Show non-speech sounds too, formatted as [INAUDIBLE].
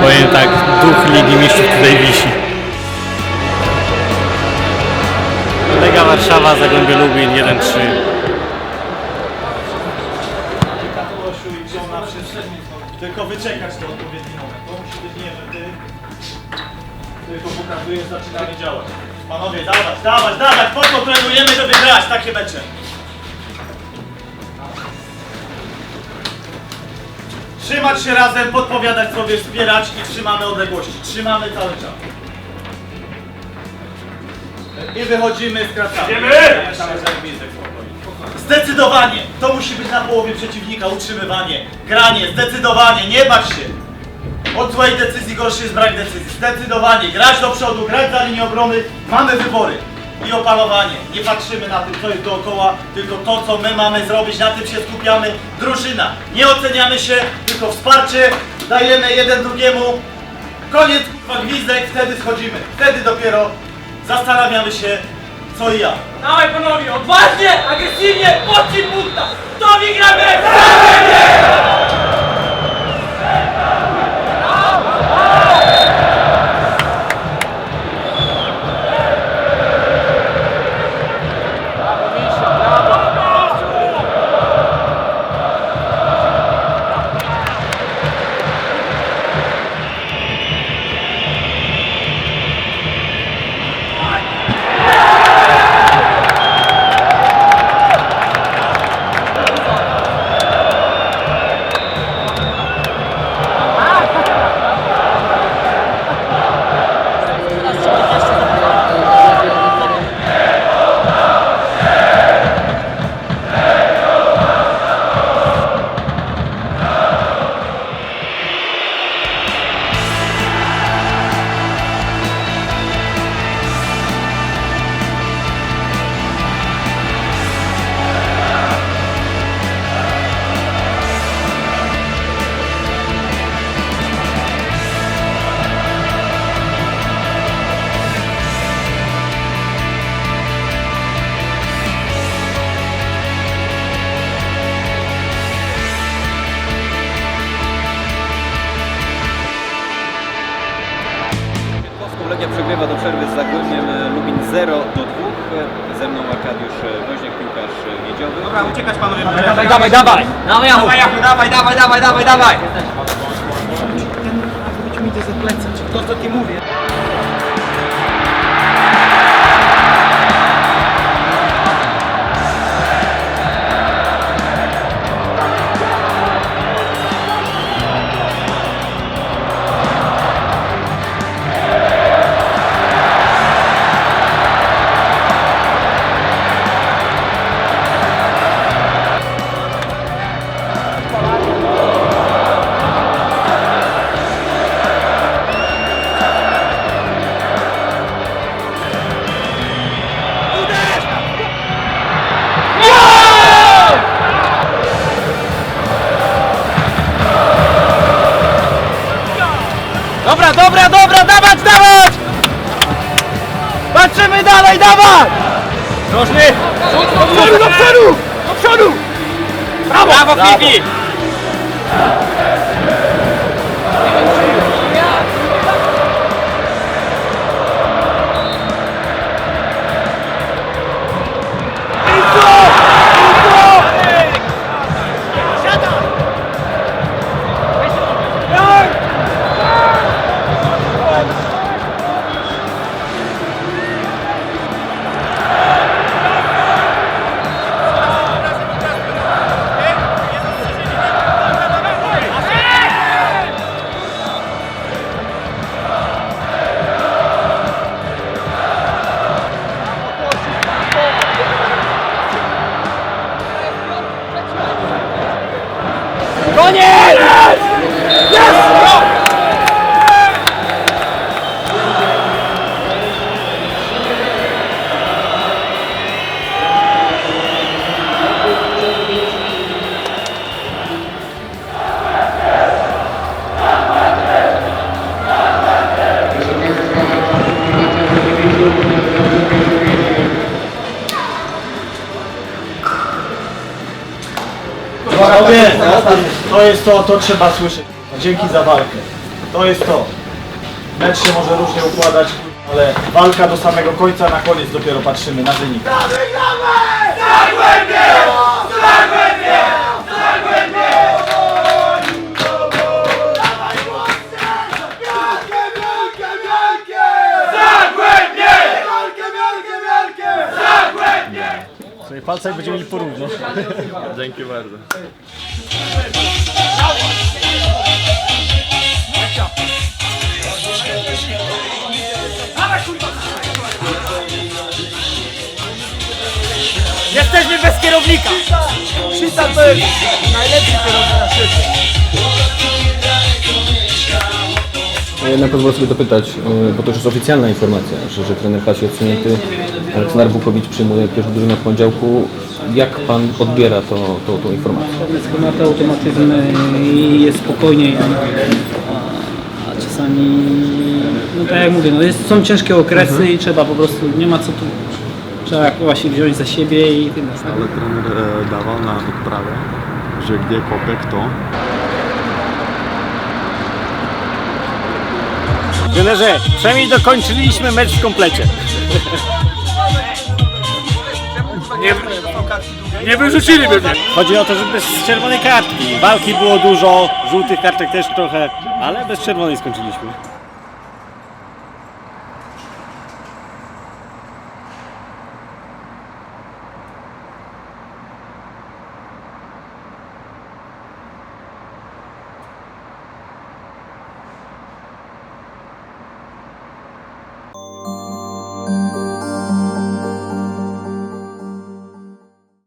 Powiem tak, duch Ligi Mistrzów tutaj wisi. Lega Warszawa, Zagłębie Lubin 1-3. Osiu i wziął na wszystko. Tylko wyczekać to odpowiedni moment. To musi być nie, że ty tylko pokazujesz, zaczynamy działać. Panowie, dawać, dawać, dawać, po co trenujemy, żeby grać takie mecze? Trzymać się razem, podpowiadać sobie, wspierać i trzymamy odległości. Trzymamy cały czas. I wychodzimy, skracamy. Zdecydowanie! To musi być na połowie przeciwnika, utrzymywanie, granie, zdecydowanie, nie bać się! Od złej decyzji gorszy jest brak decyzji. Zdecydowanie, grać do przodu, grać za linię obrony, mamy wybory. I opanowanie. Nie patrzymy na tym, co jest dookoła, tylko to, co my mamy zrobić, na tym się skupiamy. Drużyna. Nie oceniamy się, tylko wsparcie, dajemy jeden drugiemu. Koniec, kurwa, gwizdek, wtedy schodzimy. Wtedy dopiero zastanawiamy się, co i jak. Dawaj panowie, odważnie, agresywnie, mocniej punkta! To wygramy! Polską 0 do 2. E, Ze mną Arkadiusz e, Woźniak, piłkarz e, miedziowy. Dobra, Uciekać panowie, Dawaj, dawaj, dawaj! Dawaj, Jachu! Dawaj, dawaj, dawaj, dawaj, dawaj! To co ci mówię. Dobra, dobra, dobra, dawać, dawać! Patrzymy dalej, dawać! Drożny! Do przodu, do przodu! Do przodu! Brawo! Brawo, Fifi! To jest to, to trzeba słyszeć. Dzięki za walkę. To jest to. Mecz się może różnie układać, ale walka do samego końca, na koniec dopiero patrzymy na wynik. Sobie palce będziemy mieli porówno. Dzięki bardzo. [LAUGHS] Jesteśmy bez kierownika! Shita to jest najlepszy kierowca na świecie. Ja pozwolę sobie dopytać, y, bo to już jest oficjalna informacja, że, że trener Pasi odsunięty, Aleksander Bukowicz przyjmuje pierwszą drużynę w poniedziałku. Jak pan odbiera to, to, tą informację? chyba to automatyzm i jest spokojniej, czasami, no tak jak mówię, no jest, są ciężkie okresy i trzeba po prostu, nie ma co tu, trzeba właśnie wziąć za siebie i tyle. Ale trener e, dawał na odprawę, że gdzie kopek to Trenerze, przynajmniej dokończyliśmy mecz w komplecie. Nie, nie wyrzuciliby mnie. Chodzi o to, że bez czerwonej kartki. Walki było dużo, żółtych kartek też trochę, ale bez czerwonej skończyliśmy.